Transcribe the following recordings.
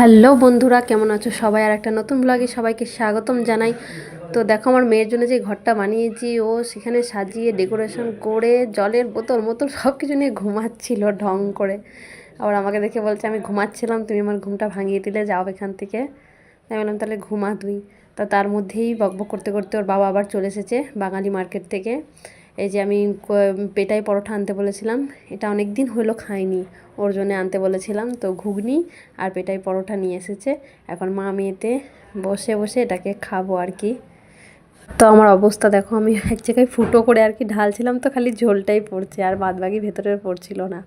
Hello বন্ধুরা, কেমন আছো সবাই? আর একটা নতুন ব্লগে সবাইকে স্বাগতম জানাই। তো দেখো আমার মেয়ের জন্য যে ঘরটা বানিয়েছি, ও সেখানে সাজিয়ে ডেকোরেশন করে জলের বোতল মোতল সব কিছু নিয়ে ঘুমাচ্ছিল ঢং করে। আবার আমাকে দেখে বলছে, আমি ঘুমাচ্ছিলাম, তুমি আমার ঘুমটা ভাঙিয়ে দিলে, যাও এখান থেকে। আমি বললাম, তাহলে ঘুমা তুই তো তার মধ্যেই বকবক করতে করতে ওর বাবা আবার চলে এসেছে বাঙালি মার্কেট থেকে। এই যে আমি পেটাই পরোটা আনতে বলেছিলাম, এটা অনেক দিন হলো খাইনি, ওর জন্য আনতে বলেছিলাম, তো ঘুগনি আর পেটাই পরোটা নিয়ে এসেছে, এখন মা মেয়েতে বসে বসে এটাকে খাব আর কি। তো আমার অবস্থা দেখো, আমি এক জায়গায় ফুটো করে আর কি ঢালছিলাম, তো খালি ঝোলটাই পড়ছে, আর বাদ বাকি ভেতরে পড়ছিল না।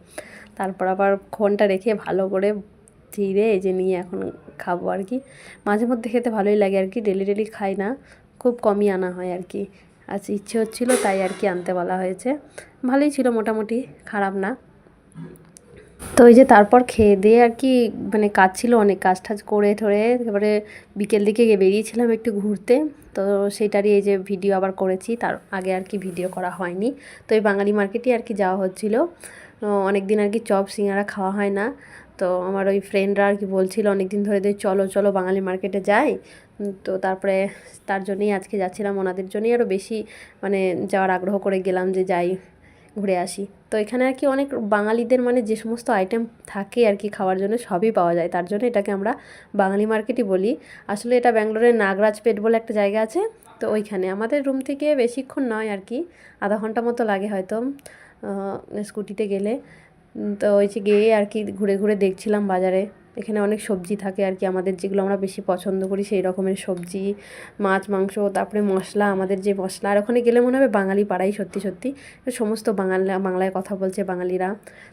তারপর আবার খোনটা রেখে ভালো করে চিড়ে এই যে নিয়ে এখন খাব আর কি। মাঝে মধ্যে খেতে ভালোই লাগে আর কি, ডেলি ডেলি খাই না, খুব কমই আনা হয় আর কি। আজ ইচ্ছে হচ্ছিল তাই আর কি আনতে বলা হয়েছে। ভালোই ছিল মোটামুটি খারাপ না। তো এই যে তারপর খেয়ে দিয়ে আর কি মানে কাজ ছিল অনেক কাজ টাজ করে ঠরে এবারে বিকেল দিকে বেরিয়েছিলাম একটু ঘুরতে। তো সেইটারই এই যে ভিডিও আবার করেছি, তার আগে আর কি ভিডিও করা হয়নি। তো এই বাঙালি মার্কেটে আর কি যাওয়া হচ্ছিল। অনেক দিন আর কি চপ, সিঙ্গারা খাওয়া হয় না। তো আমার ওই ফ্রেন্ডরা আর কি বলছিল অনেক দিন ধরে যে চলো চলো বাঙালি মার্কেটে যাই। তো তারপরে তার জন্যই আজকে যাচ্ছিলাম, ওনাদের জন্যই আরও বেশি মানে যাওয়ার আগ্রহ করে গেলাম যে যাই। ঘুরে আসি। তো এখানে আর কি অনেক বাঙালিদের মানে যে সমস্ত আইটেম থাকে আর কি খাওয়ার জন্য সবই পাওয়া যায়। তার জন্য এটাকে আমরা বাঙালি মার্কেটই বলি। আসলে এটা ব্যাঙ্গালোরের নাগরাজপেট বলে একটা জায়গা আছে। তো ওইখানে। আমাদের রুম থেকে বেশিক্ষণ নয় আর কি। আধা ঘণ্টা মতো লাগে হয়তো স্কুটিতে গেলে। তো ওই যে গিয়ে আর কি ঘুরে ঘুরে দেখছিলাম বাজারে। এখানে অনেক সবজি থাকে আর কি। আমাদের যেগুলো আমরা বেশি পছন্দ করি সেই রকমের সবজি, মাছ, মাংস, তারপরে মশলা, আমাদের যে মশলা। আর ওখানে গেলে মনে হবে বাঙালি পাড়াই সত্যি সত্যি। সমস্ত বাঙালি, বাংলায় কথা বলছে বাঙালিরা।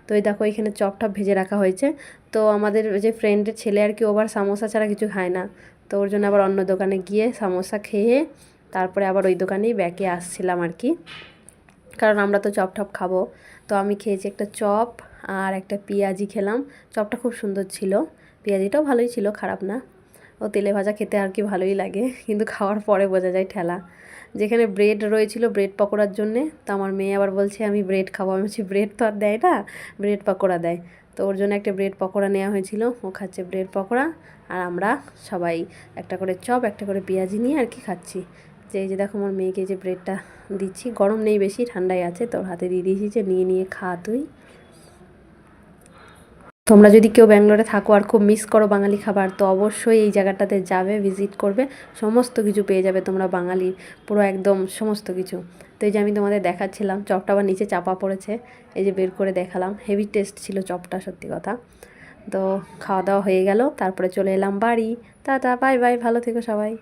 তো এই দেখো এখানে চপ টপ ভেজে রাখা হয়েছে। তো আমাদের যে ফ্রেন্ডের ছেলে আর কি ওবার সামোসা ছাড়া কিছু খায় না। তো ওর জন্য আবার অন্য দোকানে গিয়ে সামোসা খেয়ে তারপরে আবার ওই দোকানেই ব্যাকে আসছিলাম আর কি। কারণ আমরা তো চপ টপ খাব। তো আমি খেয়েছি একটা চপ আর একটা পেঁয়াজি খেলাম। চপটা খুব সুন্দর ছিল। পেঁয়াজিটাও ভালোই ছিল, খারাপ না। ও তেলে ভাজা খেতে আর কি ভালোই লাগে, কিন্তু খাওয়ার পরে বোঝা যায় ঠেলা। যেখানে ব্রেড রয়েছিল ব্রেড পকোড়ার জন্যে, তো আমার মেয়ে আবার বলছে, আমি ব্রেড খাব। আমি বলছি ব্রেড তো আর দেয় না ব্রেড পকোড়া দেয়। তো ওর জন্য একটা ব্রেড পকোড়া নেওয়া হয়েছিল। ও খাচ্ছে ব্রেড পকোড়া, আর আমরা সবাই একটা করে চপ, একটা করে পেঁয়াজি নিয়ে আর কি খাচ্ছি। যে এই যে দেখো আমার মেয়েকে যে ব্রেডটা দিচ্ছি, গরম নেই বেশি, ঠান্ডাই আছে তোর হাতে দিয়ে দিয়েছি যে, নিয়ে নিয়ে খা তুই। তোমরা যদি কেউ ব্যাঙ্গালোরে থাকো আর খুব মিস করো বাঙালি খাবার, তো অবশ্যই এই জায়গাটাতে যাবে ভিজিট করবে। সমস্ত কিছু পেয়ে যাবে তোমরা বাঙালির, পুরো একদম সমস্ত কিছু। তো এই যে আমি তোমাদের দেখাচ্ছিলাম, চপটা আবার নিচে চাপা পড়েছে, এই যে বের করে দেখালাম। হেভি টেস্ট ছিল চপটা, সত্যি কথা। তো খাওয়া দাওয়া হয়ে গেল, তারপরে চলে এলাম বাড়ি। টা বাই বাই ভালো থেকো সবাই।